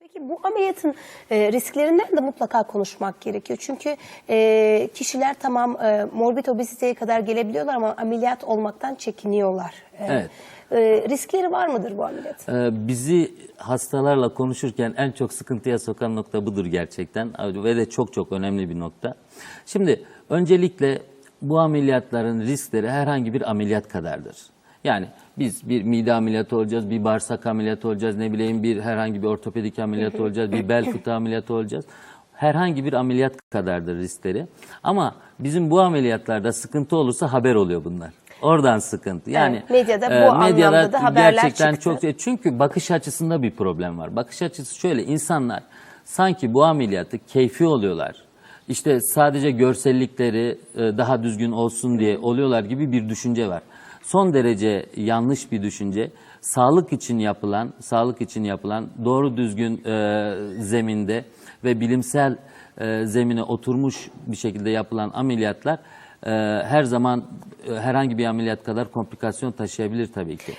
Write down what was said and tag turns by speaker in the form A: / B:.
A: Peki bu ameliyatın e, risklerinden de mutlaka konuşmak gerekiyor. Çünkü e, kişiler tamam e, morbid obeziteye kadar gelebiliyorlar ama ameliyat olmaktan çekiniyorlar. E,
B: Evet.
A: e, riskleri var mıdır bu ameliyat?
B: Ee, bizi hastalarla konuşurken en çok sıkıntıya sokan nokta budur gerçekten ve de çok çok önemli bir nokta. Şimdi öncelikle bu ameliyatların riskleri herhangi bir ameliyat kadardır. Yani biz bir mide ameliyatı olacağız, bir bağırsak ameliyatı olacağız, ne bileyim bir herhangi bir ortopedik ameliyat olacağız, bir bel fıtığı ameliyatı olacağız. Herhangi bir ameliyat kadardır riskleri. Ama bizim bu ameliyatlarda sıkıntı olursa haber oluyor bunlar. Oradan sıkıntı. Yani
A: Evet, medyada bu
B: e,
A: anlamda da haberler
B: gerçekten
A: çıktı.
B: çok çünkü bakış açısında bir problem var. Bakış açısı şöyle insanlar sanki bu ameliyatı keyfi oluyorlar. İşte sadece görsellikleri e, daha düzgün olsun diye oluyorlar gibi bir düşünce var. Son derece yanlış bir düşünce. Sağlık için yapılan, sağlık için yapılan doğru düzgün e, zeminde ve bilimsel e, zemine oturmuş bir şekilde yapılan ameliyatlar e, her zaman e, herhangi bir ameliyat kadar komplikasyon taşıyabilir tabii ki.